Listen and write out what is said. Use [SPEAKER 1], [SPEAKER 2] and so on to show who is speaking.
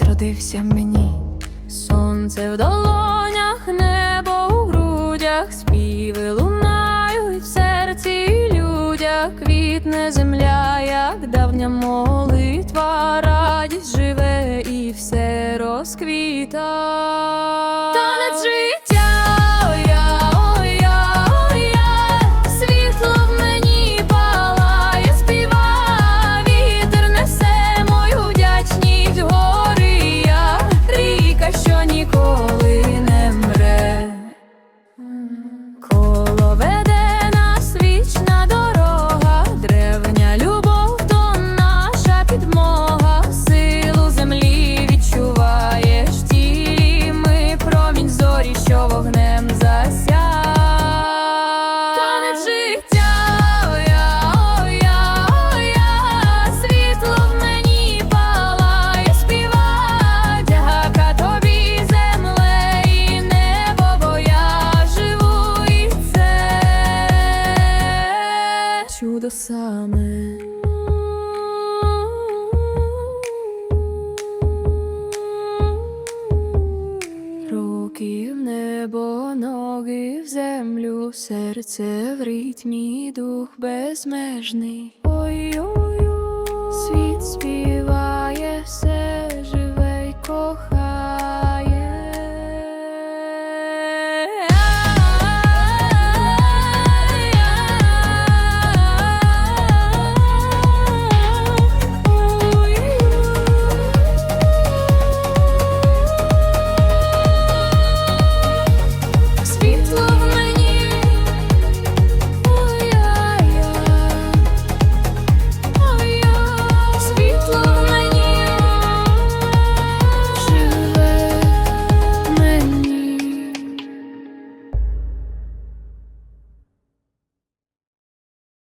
[SPEAKER 1] світ родився мені. Сонце в долонях, небо у грудях, співи лунають в серці людях, квітне земля, як давня молитва, радість живе і все розквіта. Саме. Руки в небо, ноги в землю, серце в ритмі, дух безмежний. Ой-ой-ой, світ спів.